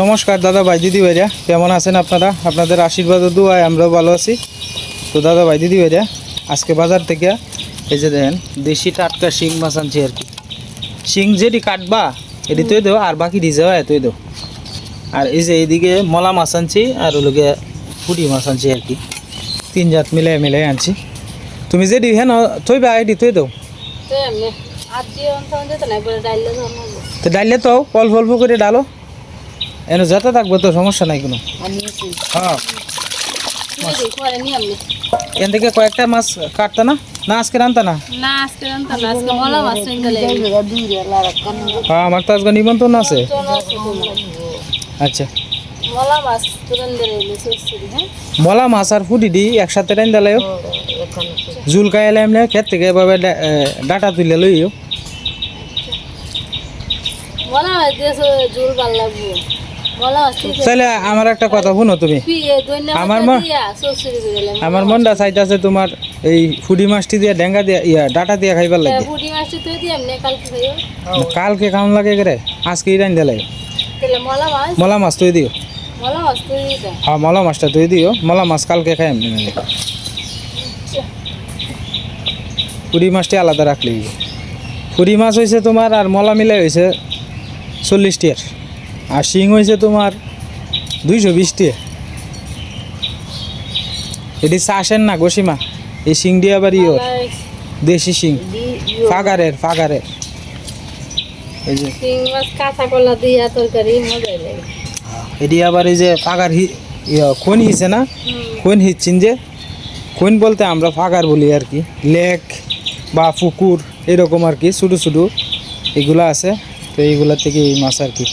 নমস্কার দাদা ভাই দিদি ভাইরা। কেমন আছেন আপনারা? আপনাদের আশীর্বাদ ও দুয়ায় আমরাও ভালো আছি। তো দাদা ভাই দিদি ভাইরা আজকে বাজার থেকে এই যে দেখেন দেশি টাটকা শিং মাছ আনছি আর কি। শিং যেটি কাটবা এটি তুই দেও আর বাকি দিয়ে যাওয়া তুই দেও। আর এই যে এইদিকে মলা মাছ আনছি আর ওগুলোকে পুঁটি মাছ আনছি আর কি। তিন জাত মিলাই মিলাই আনছি। তুমি যেটি হ্যাঁ থইবা এটি তুই দেও। তো ডাইলে তো অল্প অল্প করে ডালো। এনে যেতে থাকবে তো সমস্যা নাই কোনো। হ্যাঁ। এখান থেকে কয়েকটা মাছ কাটতা না? না আজকে রান্তা না? হ্যাঁ আমার তো আজকে নিমন্ত্রণ আছে। আচ্ছা। মলা মাছ হ্যাঁ? আর ফুটি দি একসাথে টাইন দিলাইও জুল খাইলে এমনি ক্ষেত থেকে এভাবে ডাটা তুলে লইও। মলা জোর ভালো লাগবো। তাহলে আমার একটা কথা শুনো তুমি। আমার আমার মা- দিয়া সরষরি দিলে আমার মনটা চাইতেছে তোমার এই ফুডি মাছটি দিয়ে ডেঙ্গা দিয়া ইয়া ডাটা দিয়ে খাইবার লাগে। কালকে খাইও। কেমন লাগে করে আজকে দিলাই তাহলে মলা মাছ? মলা মাছ তুই দিও। মলা হ্যাঁ মলা মাছটা তুই দিও। মলা মাছ কালকে খাই নাহলে পুরি মাছটি আলাদা রাখলে। পুরি মাছ হয়েছে তোমার আর মলা মিলাই হয়েছে চল্লিশ টিয়ার। আর শিং হয়েছে তোমার দুইশো বিশ টিয়া এটি চাষের না গোসিমা এই শিং দিয়ে আবার ইয়োর দেশি শিং। ফাগারের ফাগারের। এটি আবার এই যে ফাগার কোন হিছে না? কোন হিচ্ছিন যে? কোন বলতে আমরা ফাগার বলি আর কি। লেক বা পুকুর এরকম আর কি ছোটো ছোটো এগুলো আছে। তো এইগুলা থেকে এই মাছ আর কি।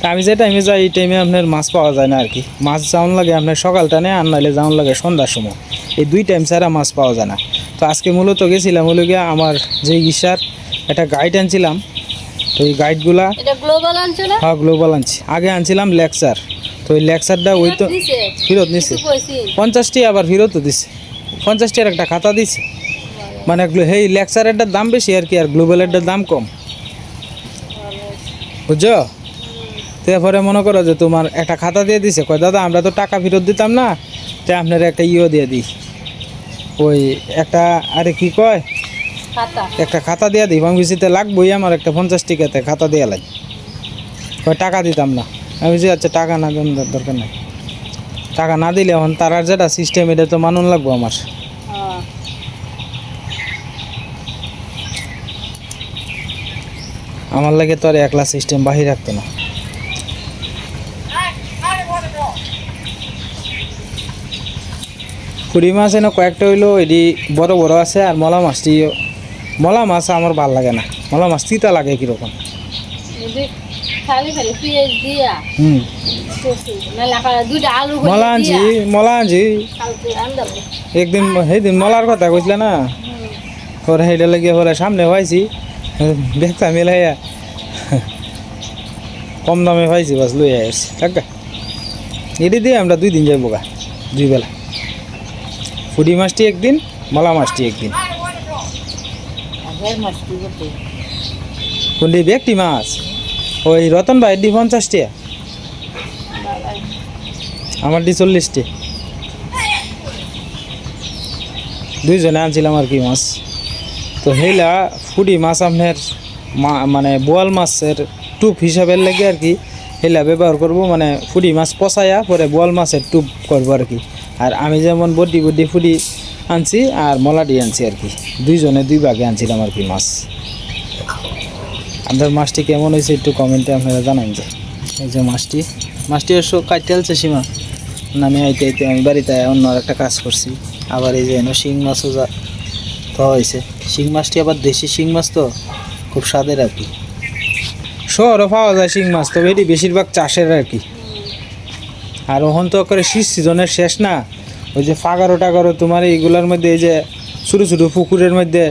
তা আমি যে টাইমে যাই এই টাইমে আপনার মাছ পাওয়া যায় না আর কি। মাছ যাওয়ান লাগে আপনার সকালটা টানে আর নাহলে যাওয়ান লাগে সন্ধ্যার সময়। এই দুই টাইম ছাড়া মাছ পাওয়া যায় না। তো আজকে মূলত গেছিলাম হলো গিয়ে আমার যে ইশার একটা গাইড আনছিলাম। তো এই গাইডগুলা হ্যাঁ গ্লোবাল আনছি। আগে আনছিলাম লেকচার তো ওই লেকচারটা ওই তো ফেরত নিছে। পঞ্চাশটি আবার ফেরতও দিছে। পঞ্চাশটির একটা খাতা দিছে। মানে এই লেকচারেরটার দাম বেশি আর কি আর গ্লোবালেরটার দাম কম। বুঝছ? তারপরে মনে করো যে তোমার একটা খাতা দিয়ে দিছে। কয় দাদা আমরা তো টাকা ফেরত দিতাম না তাই আপনার একটা ইও দিয়ে দিই। ওই একটা আরে কি কয়? একটা খাতা দিয়ে দিই। ভাঙবিসিতে লাগবোই আমার একটা পঞ্চাশ টিকাতে খাতা দিয়ে লাগে কয় টাকা দিতাম না। আমি বলছি আচ্ছা টাকা না দেন দরকার নাই। টাকা না দিলে এখন তারার যেটা সিস্টেম এটা তো মানুন লাগবো আমার হ্যাঁ আমার লাগে তো আর একলা সিস্টেম বাহির রাখতো না। পুরি মাছ এনে কয়েকটা হইল এটি বড় বড় আছে আর মলা মাছটি মলা মাছ আমার ভালো লাগে না। মলা মাছ তিতা লাগে কীরকম? মলা আনছি মলা আনছি। একদিন সেইদিন মলার কথা কইছিলে না? ওরা সেইটা লাগিয়ে ওরা সামনে পাইছি দেখতা মিলাইয়া কম দামে পাইছি, বাস লই আসছি। কাকা এটি দিয়ে আমরা দুই দিন যাইব গা, দুই বেলা। ফুটি মাছটি একদিন, মলা মাছটি একদিন। কোনটি ব্যক্তি মাছ? ওই রতন ভাই ডি পঞ্চাশটি। আমার ডি চল্লিশটি। দুইজনে আনছিলাম আর কি মাছ। তো সেইলা ফুডি মাছ আপনার মানে বোয়াল মাছের টুপ হিসাবে লাগে আর কি সেইলা ব্যবহার করব মানে ফুডি মাছ পচায়া পরে বোয়াল মাছের টুপ করব আর কি। আর আমি যেমন বড্ডি বড্ডি ফুডি আনছি আর মলাডি আনছি আর কি। দুইজনে দুই ভাগে আনছিলাম আর কি মাছ। আপনার মাছটি কেমন হয়েছে একটু কমেন্টে আপনারা জানান যে। এই যে মাছটি। মাছটি এসো কাটতে আলছে সীমা। নামে আইতে আইতে আমি বাড়িতে অন্য একটা কাজ করছি। আবার এই যে শিং মাছও যা তো হয়েছে। শিং মাছটি আবার দেশি শিং মাছ তো, খুব স্বাদের আর কি। শহরও পাওয়া যায় শিং মাছ, তবে এটি বেশিরভাগ চাষের আর কি। আর ওখান তো করে শীত সিজনের শেষ না। ওই যে ফাগারো টাগারো তোমার এইগুলোর মধ্যে, এই যে ছোটো ছোটো পুকুরের মধ্যে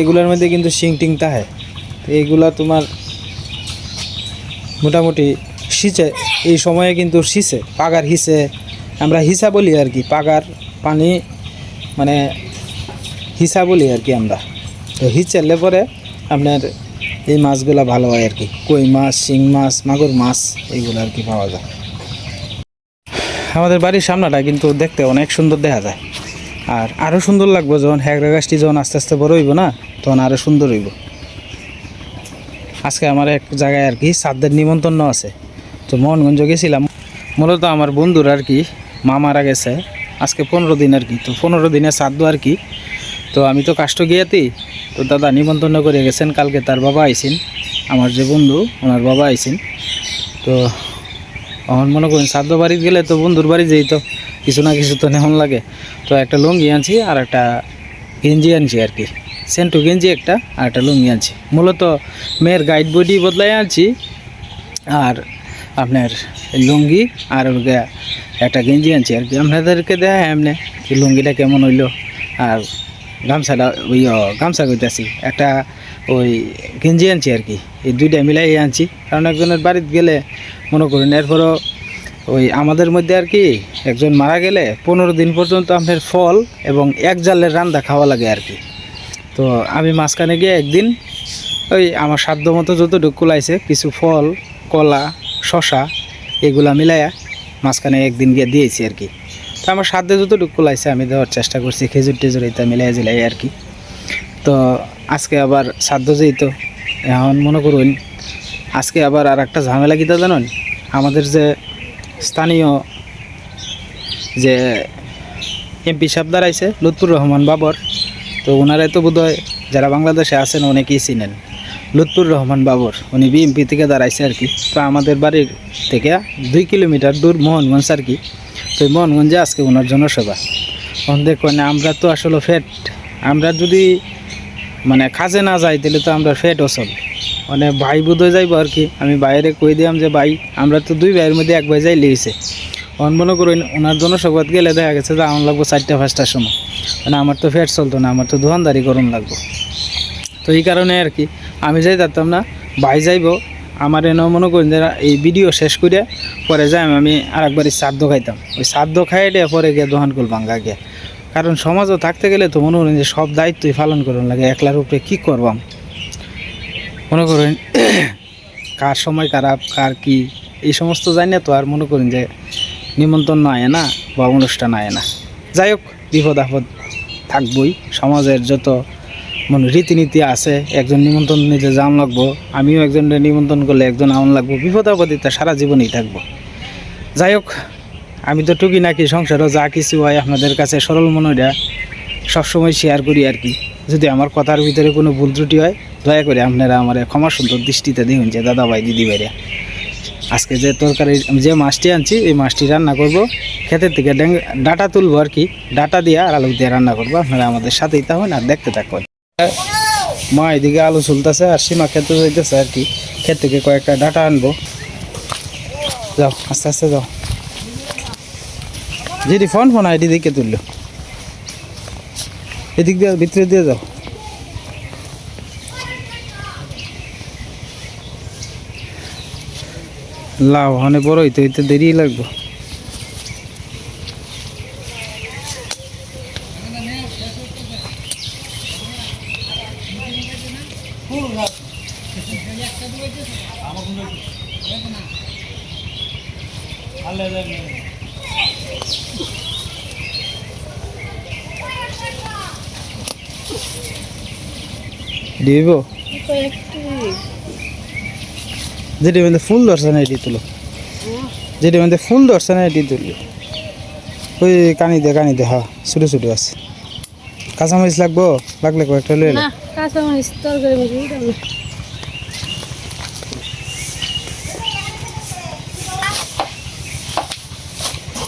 এগুলোর মধ্যে কিন্তু শিং টিং তাহে এইগুলা তোমার মোটামুটি সিঁচে এই সময়ে কিন্তু সিঁচে পাগার হিসে, আমরা হিসা বলি আর কি, পাগার পানি মানে হিসা বলি আর কি আমরা। তো হিচেলে পরে আপনার এই মাছগুলো ভালো হয় আর কি। কই মাছ, শিং মাছ, মাগুর মাছ, এইগুলো আর কি পাওয়া যায়। আমাদের বাড়ির সামনাটা কিন্তু দেখতে অনেক সুন্দর দেখা যায়। আর আরও সুন্দর লাগবে যখন হ্যাগরা গাছটি যখন আস্তে আস্তে বড় হইব না, তখন আরও সুন্দর হইব। আজকে আমার এক জায়গায় আর কি সাদ্দের নিমন্ত্রণ আছে। তো মোহনগঞ্জ গেছিলাম। মূলত আমার বন্ধুর আর কি মা মারা গেছে। আজকে পনেরো দিন আর কি। তো পনেরো দিনে সাদ্দ আর কি তো আমি তো কাষ্ট গিয়াতি তো দাদা নিমন্ত্রণ করে গেছেন, কালকে তার বাবা আইসিন আমার যে বন্ধু, ওনার বাবা আইসিন তো এখন মনে করেন সাদ্দ বাড়ি গেলে তো বন্ধুর বাড়ি যেই তো, কিছু না কিছু তো নেমন লাগে। তো একটা লুঙ্গি আনছি আর একটা গেঞ্জি আনছি আর কি। সেন্টু গেঞ্জি একটা আর একটা লুঙ্গি আনছি। মূলত মেয়ের গাইড বডি বদলাই আনছি আর আপনার লুঙ্গি আর একটা গেঞ্জি আনছি আর কি। আপনাদেরকে দেয় এমনি লুঙ্গিটা কেমন হইল আর গামছাটা ওই গামছা কইতাছি। একটা ওই গেঞ্জি আনছি আর কি। এই দুইটা মিলাই আনছি। কারণ একজনের বাড়িতে গেলে মনে করেন এরপরও ওই আমাদের মধ্যে আর কি, একজন মারা গেলে পনেরো দিন পর্যন্ত আপনার ফল এবং এক জালের রান্না খাওয়া লাগে আর কি। তো আমি মাঝখানে গিয়ে একদিন ওই আমার সাধ্য মতো যতটুকু কুলাইছে, কিছু ফল, কলা শশা এগুলা মিলাইয়া মাঝখানে একদিন গিয়ে দিয়েছি আর কি। তো আমার সাধ্যে যতটুকু কুলাইছে আমি দেওয়ার চেষ্টা করছি, খেজুর টেজুর এটা মিলাই জিলাই আর কি। তো আজকে আবার সাধ্য যেহেতু এখন মনে করুন, আজকে আবার আর একটা ঝামেলা কিতা জানেন? আমাদের যে স্থানীয় যে এমপি সাহেব দাঁড়াইছে, লুৎফুর রহমান বাবর, তো ওনারাই তো বোধহয় যারা বাংলাদেশে আছেন অনেকেই চিনেন। লুৎফুর রহমান বাবর, উনি বিএমপি থেকে দাঁড়াইছে আর কি। তো আমাদের বাড়ির থেকে দুই কিলোমিটার দূর মোহনগঞ্জ আর কি। তো মোহনগঞ্জে আজকে ওনার জনসভা তখন দেখবেন আমরা তো আসলে ফেট, আমরা যদি মানে কাজে না যাই, তাহলে তো আমরা ফেট অসল মানে ভাই বোধ যাইব আর কি। আমি বাইরে কই দিলাম যে ভাই, আমরা তো দুই ভাইয়ের মধ্যে এক ভাই যাই লেগেছে অন মনে করুন ওনার জনসভাত গেলে দেখা গেছে যে আমার লাগবো চারটা, পাঁচটার সময়। মানে আমার তো ফেট চলতো না, আমার তো দোকানদারি গরম লাগবো। তো এই কারণে আর কি, আমি যাই পারতাম না, ভাই যাইব আমার এনেও মনে করেন যে এই ভিডিও শেষ করে পরে যাই আমি আর একবার শ্রাদ্ধ খাইতাম। ওই শ্রাদ্ধ খাই দিয়ে পরে গিয়ে দোহান দোকান করবাম গিয়ে। কারণ সমাজও থাকতে গেলে তো মনে করেন যে সব দায়িত্বই পালন করুন লাগে, একলার উপরে কী করবাম মনে করেন কার সময় খারাপ, কার কি, এই সমস্ত জানি না তো আর মনে করেন যে নিমন্ত্রণ আয় না বা অনুষ্ঠান আয় না। যাই হোক, বিপদ আপদ থাকবই। সমাজের যত মানে রীতিনীতি আছে, একজন নিমন্ত্রণ নিতে যাওয়ান লাগবো, আমিও একজনের নিমন্ত্রণ করলে একজন আউন লাগবো বিপদ আপদিতে সারা জীবনই থাকব। যাই হোক, আমি তো টুকি নাকি সংসারও যা কিছু হয় আপনাদের কাছে সরল মনোটা সবসময় শেয়ার করি আর কি। যদি আমার কথার ভিতরে কোনো ভুল ত্রুটি হয়, দয়া করে আপনারা আমার ক্ষমা সুন্দর দৃষ্টিতে দেখুন যে দাদা ভাই, দিদি ভাইরা। আজকে যে তরকারি যে মাছটি আনছি, এই মাছটি রান্না করব। ক্ষেতের থেকে ডাটা তুলবো আর কি। ডাটা দিয়ে আর আলু দিয়ে রান্না করব। আপনারা আমাদের সাথেই থাকুন আর দেখতে থাকুন। মা, এদিকে আলু চলতেছে আর সীমা খেতে যাইতেছে আর কি। ক্ষেত থেকে কয়েকটা ডাটা আনব। যাও, আস্তে আস্তে যাও। যেটি ফোন ফোন, আইডি দিকে তুললো। এদিক দিয়ে, ভিতরে দিয়ে যাও। লাভ ওখানে বড় হইতে হইতে দেরি লাগবে। দিব? যেটি মধ্যে ফুল ধরছে এটি তুলো। যেটি মধ্যে ফুল ধরছে এটি তুলো। ওই কানি দে কানি দে হ্যাঁ ছোটো ছোটো আছে। কাঁচামরিচ লাগবো? লাগলে কয়েকটা লয়ে না। কাঁচা মরিচ তরকারি মরিচ দিতাম না।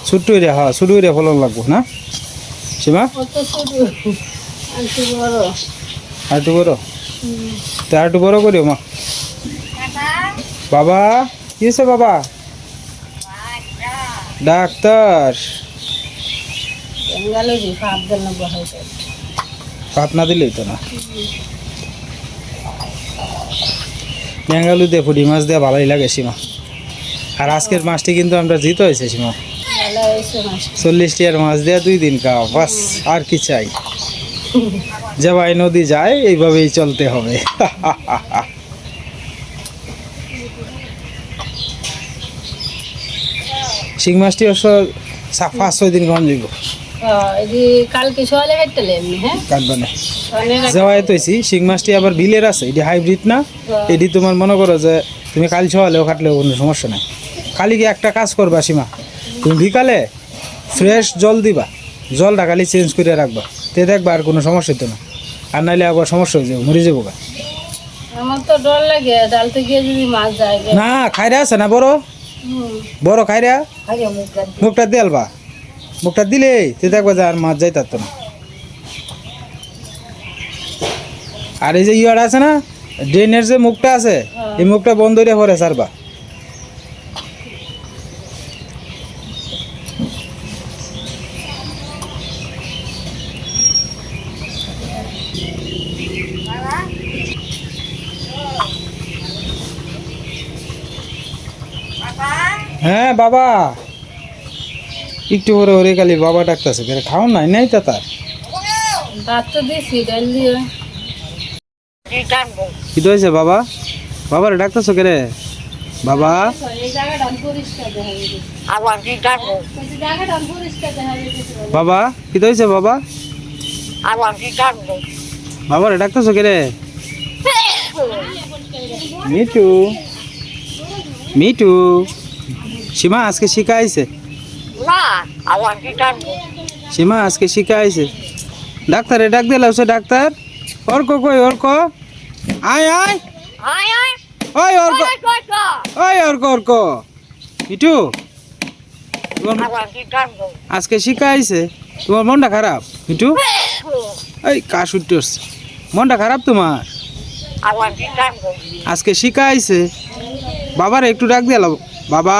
ছোট্ট এরিয়া হ্যাঁ ছোটো এরিয়া ফলন লাগবো, না? সীমা? ছোট বড়? তা একটু বড় করিও, মা। বাবা, কি বাবা? ডাক্তার। ভাত না দিলেই তো না। বেঙ্গালু দিয়ে ফুটি মাছ দেওয়া ভালোই লাগে, সীমা। আর আজকের মাছটি কিন্তু আমরা জিত হয়েছে, সীমা। চল্লিশ টিয়ার মাছ দেওয়া দুই দিন খাওয়া, বাস, আর কি চাই? ভাই নদী যায়, এইভাবেই চলতে হবে। শিং মাছটি অবশ্য সা পাঁচ ছয় দিন না। অনেক যাওয়াই তৈছি মাছটি আবার বিলের আছে হাইব্রিড না। তোমার মনে করো যে তুমি কাল সকালেও কাটলেও কোনো সমস্যা নাই। কালি কি একটা কাজ করবা, সীমা? তুমি বিকালে ফ্রেশ জল দিবা। জলটা খালি চেঞ্জ করে রাখবা। তে দেখবা আর কোনো সমস্যা হতো না। আর নাইলে আবার সমস্যা হয়ে যাবে মরে যাব গা। আমার তো ডর লাগে ডাল থেকে যদি মাছ যায় না খাইরা আছে না বড়? বড় খাইরা? মুখটা দেলবা মুখটা দিলেই তে দেখবা যে আর মাছ যাইতার তো না। আর এই যে ইয়ার আছে না ড্রেনের যে মুখটা আছে এই মুখটা বন্ধ করে পরে সারবা হ্যাঁ বাবা। একটু পরে ওরে খালি বাবা ডাকতেছে খাও নাই? নাই তা তার। কি হয়েছে বাবা? বাবারে ডাকতেছো কে রে বাবা বাবা? কি হয়েছে বাবা বাবারে ডাকতেছো কে রে মিটু মিটু সীমা আজকে শিখা আইছে? সীমা আজকে শিখা আইছে। ডাক্তারে ডাক দিলাম সে ডাক্তার। অর্ক কই অর্ক? আয় আয়। ওই অর্ক। ওই অর্ক অর্ক। তোমার আজকে শিখা আইছে। তোমার মনটা খারাপ মিটু এই কাশ উঠতে মনটা খারাপ তোমার? আজকে শিখা আইছে। বাবার একটু ডাক দিলাম বাবা?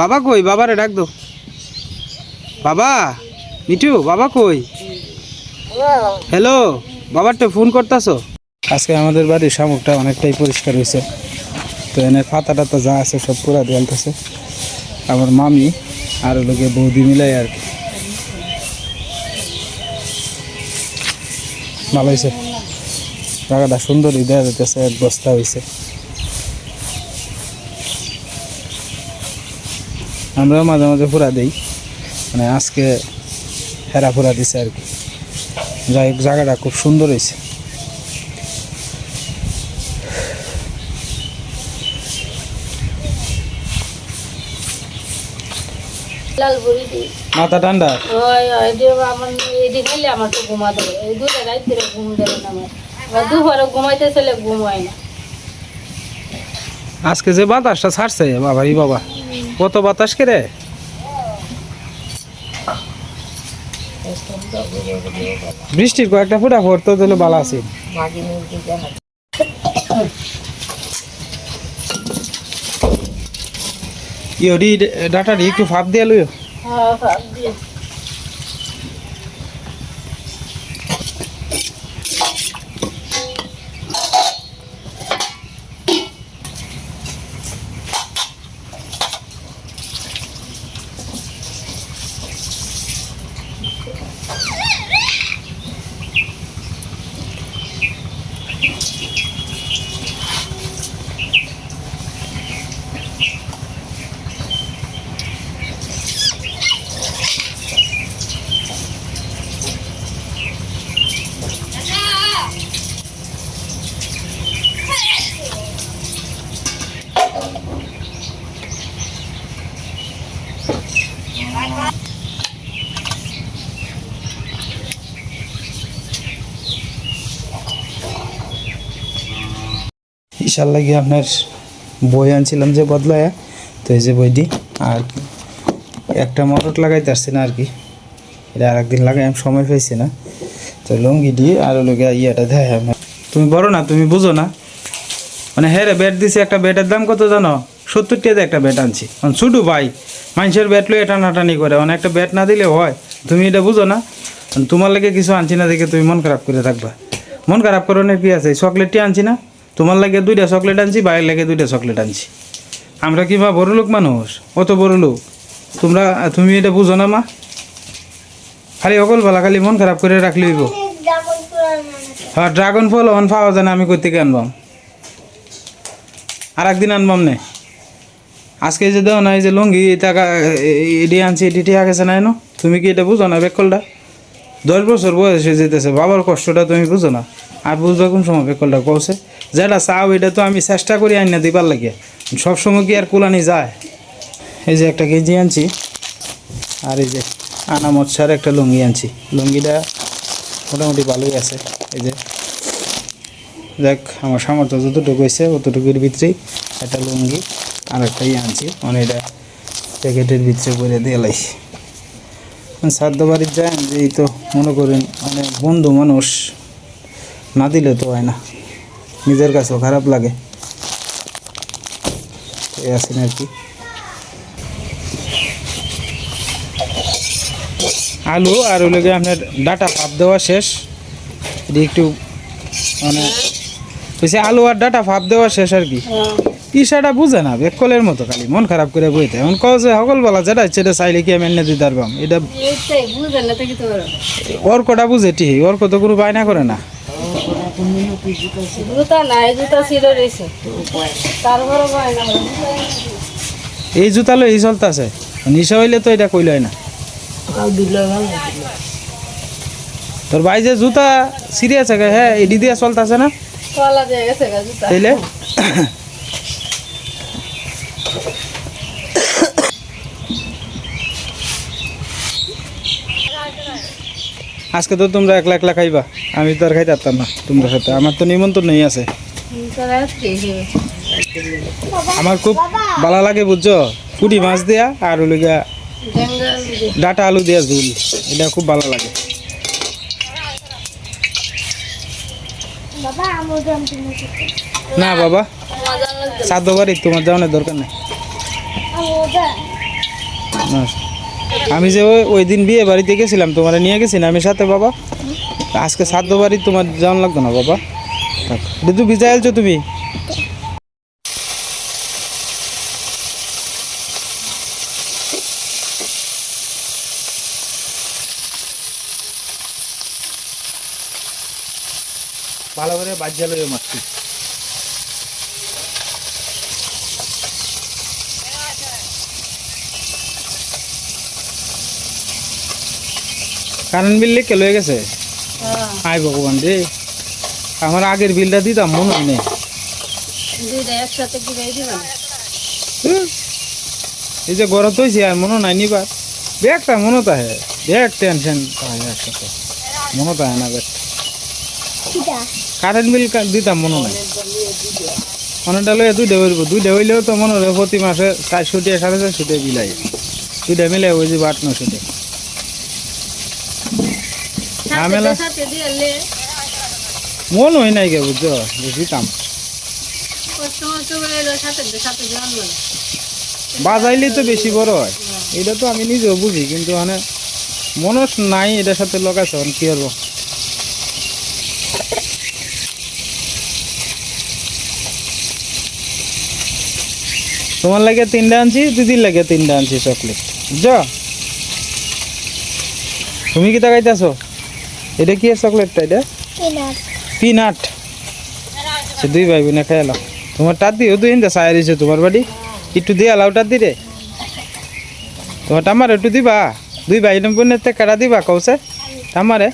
বাবা কই? বাবারে ডাক দো। বাবা? মিটু বাবা কই? হ্যালো বাবারটা ফোন করতেছো। আজকে আমাদের বাড়ির শামুকটা অনেকটাই পরিষ্কার হয়েছে। তো এনে পাতা টাতা যা আছে সব পুরা দেয়ালতেছে আমার মামি আর লোকে বৌদি মিলাই আর কি। ভালো হয়েছে। জায়গাটা সুন্দরই দেওয়া যেতেছে এক বস্তা হয়েছে। আমরাও মাঝে মাঝে ফুরা দিই। মানে আজকে হেরা ফুরা দিছে আর কি। যাই হোক জায়গাটা খুব সুন্দর হয়েছে মাথা ঠান্ডা? আমার আমার তো ঘুমা দেবে এই দুটা ঘুম দেবে না আমার। দুপুরে ঘুমাইতে চলে ঘুম হয় না। আজকে যে বাতাসটা ছাড়ছে বাবা বাবারি বাবা। কত বাতাস কে রে বৃষ্টির কয়েকটা ফুটা পড়তো তাহলে ভালো আছে। ডাটা ডাটারি, একটু ফাঁপ দিয়ে লইও হ্যাঁ ফাঁপ দিয়ে। ইশার লাগে আপনার বই আনছিলাম যে বদলায়, তো এই যে বইটি, আর একটা মটর লাগাইতে আসছে না আর কি। এটা আর একদিন লাগাই, আমি সময় পাইছি না। তো লুঙ্গি দিয়ে আর লোকে ইয়েটা দেয় আপনার। তুমি বড় না, তুমি বুঝো না। মানে হ্যাঁ রে ব্যাট দিছি একটা ব্যাটের দাম কত জানো? সত্তর টাকা একটা ব্যাট আনছি। ছুটু ভাই, মানুষের ব্যাট লয়ে টানাটানি করে। মানে একটা ব্যাট না দিলে হয়। তুমি এটা বুঝো না। তোমার লাগে কিছু আনছি না দেখে তুমি মন খারাপ করে থাকবা। মন খারাপ করানোর কি আছে? চকলেটটি আনছি না। তোমার লাগে দুইটা চকলেট আনছি বাইরের লাগে দুইটা চকলেট আনছি। আমরা কি বা বড় লোক মানুষ? অত বড় লোক তোমরা তুমি এটা বুঝো না মা? খালি অকল বলা খালি মন খারাপ করে রাখলি হইব। হ্যাঁ ড্রাগন ফল অন পাওয়া যায় না আমি কোথেকে আনবাম? আর একদিন আনবাম নে। আজকে যে দেও না এই যে লুঙ্গি টাকা এডি আনছি এটি ঠিক আছে না এনো? তুমি কি এটা বুঝো না বেকলটা? দশ বছর বয়সে যেতেছে বাবার কষ্টটা তুমি বুঝো না। আর বুঝবে কোন সময় বেকলটা কৌছে যেটা চাও, এটা তো আমি চেষ্টা করি আইন না দিবার লাগে। সবসময় কি আর কুলানি যায়? এই যে একটা কেজি আনছি, আর এই যে আনামত সার একটা লুঙ্গি আনছি। লুঙ্গিটা মোটামুটি ভালোই আছে। এই যে দেখ আমার সামর্থ্য যতটুকু হয়েছে, অতটুকুর ভিতরেই একটা লুঙ্গি আর একটা ইয়ে আনছি। মানে এটা প্যাকেটের ভিতরে করে দিয়ে লাইছি। সাধ্য বাড়ির যায় যে তো মনে করেন মানে বন্ধু মানুষ, না দিলে তো হয় না। নিজের কাছেও খারাপ লাগে। এই আছেন আর কি আলু আর ওই লগে আপনার ডাটা ফাপ দেওয়া শেষ। এটি একটু মানে বলছি আলু আর ডাটা ফাপ দেওয়া শেষ আর কি। ইশাটা বুঝে না বেকলের মতো খালি মন খারাপ করে বইতে। এখন কও যে সকল বলা যেটা এটা চাইলে কি আমি এনে দিতে পারবাম এটা এইটাই বুঝেন না তো কি তোর অর্কটা বুঝে ঠিক অর্ক তো কোনো বায়না করে না। জুতা নাই জুতা ছিল রয়েছে তারপরে এই জুতা লই এই চলতেছে নিশা হইলে তো এটা কইলই না। তোর ভাই যে জুতা সিরিয়াস হ্যাঁ এডি দিয়া চলতেছে না? চলা যায় গেছে জুতা। তাইলে? আজকে তো তোমরা একলা একলা খাইবা। আমি তো আর খাইতে পারতাম না তোমরা সাথে। আমার তো নিমন্ত্রণ নেই আছে। আমার খুব ভালো লাগে বুঝছ? পুটি মাছ দেয়া আর ওই লিগা ডাটা আলু দেয়া ঝুল। এটা খুব ভালো লাগে। না বাবা সাধ্য বাড়ি তোমার যাওয়ানোর দরকার নেই। না। আমি যে ওই দিন বিয়ে বাড়িতে গেছিলাম, তোমার নিয়ে গেছি আমি সাথে বাবা। আজকে সাধ্য বাড়ি তোমার যাওয়ান লাগতো না বাবা। দিদু ভিজা আলছো তুমি? ভালো করে বাজ্যা লইও কারেন্ট বিল কে লয়ে গেছে? হ্যাঁ। আয় ভগবান রে। আমার আগের বিলটা দিতাম মনে হয় নেই। এই যে গরত হয়েছে আর মনে নাই নিবার। ব্যাগটা মনে তো হ্যাঁ ব্যাগ টেনশন একসাথে। মনে তো হয় না ব্যাগ কারেন্ট বিল দিতাম মনে নাই। অনেকটা লইয়া দুইটা হইব। দুইটা হইলেও তো মনে হয় প্রতি মাসে চারশো টাকা সাড়ে চারশো টাকা বিলাই দুইটা মিলে ওই যে বাট নশো টাকা ঝামেলা। মন হয় নাই গে বুঝছ? জন্ম না। বাজাইলেই তো বেশি বড় হয়। এটা তো আমি নিজেও বুঝি কিন্তু মানে মনস নাই এটার সাথে লগাইছে কি করব? তোমার লাগে তিনটা আনছি দিদির লাগে তিনটা আনছি চকলেট। বুঝছ? তুমি কি তাকাইতেছো? এটা কি চকলেটটা এটা? পিনাট সে দুই ভাই বোনে খেয়ে এলাম তোমার টাত দিও তুই হিন্দা সায় দিছে তোমার বাড়ি। একটু দিয়ে আলাও টাত দিরে। তোমার টামার একটু দিবা? দুই ভাই বোনের তে কাটা দিবা কৌছে টামারে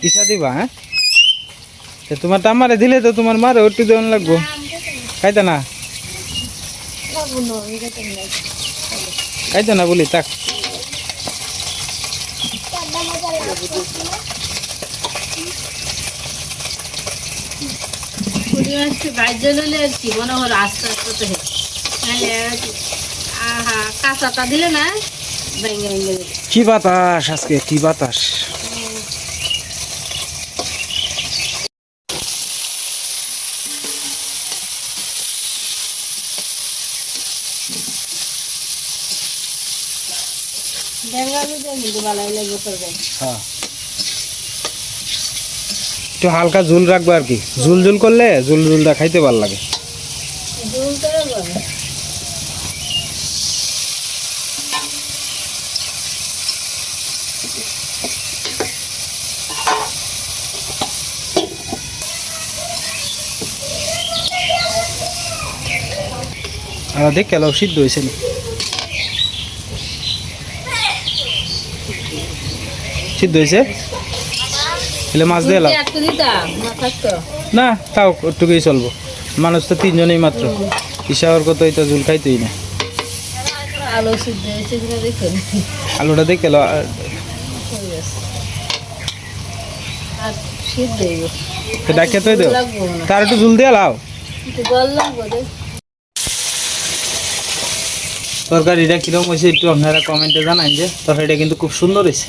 কিসা দিবা হ্যাঁ? তোমার টামারে দিলে তো তোমার মারে একটু দেওয়ান লাগবো। খাইতে না? খাইতে না বলি তাক কুড়ি মাসে বাইরে লইলে আর কি মনে হলো আস্তে আস্তে তো নাহলে আহা কাঁচাটা দিলে না ভেঙে ভেঙে কি বাতাস আজকে কি বাতাস? ভেঙে দিলে কিন্তু ভালো লাগবে তরকারি হ্যাঁ। একটু হালকা ঝুল রাখব আর কি। ঝুল ঝুল করলে ঝুল ঝুলটা খাইতে ভালো লাগে। করে দেখ কেন সিদ্ধ হয়েছে সিদ্ধ হয়েছে এলে মাছ দিয়ে না তাও একটুকুই চলবো। মানুষ তো তিনজনেই মাত্র। ইশাওয়ার কত এটা জুল খাইতেই না। আলুটা দেখে ডাকে তো দেও তার একটু জুল দিয়ে লাও। তরকারিটা কীরকম হয়েছে একটু আপনারা কমেন্টে জানান যে। তরকারিটা কিন্তু খুব সুন্দর হয়েছে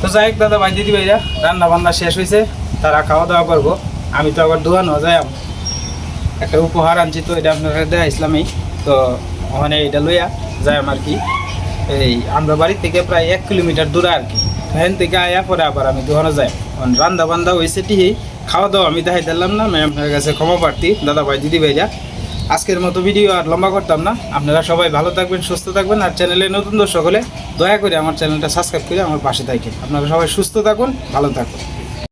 তো যাই দাদা দিদি ভাইরা রান্না বান্না শেষ হয়েছে তারা খাওয়া দাওয়া করব। আমি তো আবার দোয়ানো যাই একটা উপহার আনছি তো, এটা আপনারা দেয়া ইসলামেই। তো ওখানে এটা লইয়া যাই আর কি। এই আমরা বাড়ি থেকে প্রায় এক কিলোমিটার দূরে আর কি। এখান থেকে আয়া পরে আবার আমি দোকানে যাই রান্না বান্ধা হয়েছে ঠিকই খাওয়া দাওয়া আমি দেখাই দিলাম না আমি আপনার কাছে ক্ষমা প্রার্থী। দাদা ভাই দিদি ভাইরা আজকের মতো ভিডিও আর লম্বা করতাম না। আপনারা সবাই ভালো থাকবেন, সুস্থ থাকবেন আর চ্যানেলে নতুন দর্শক হলে দয়া করে আমার চ্যানেলটা সাবস্ক্রাইব করে আমার পাশে থাকেন। আপনারা সবাই সুস্থ থাকুন, ভালো থাকুন।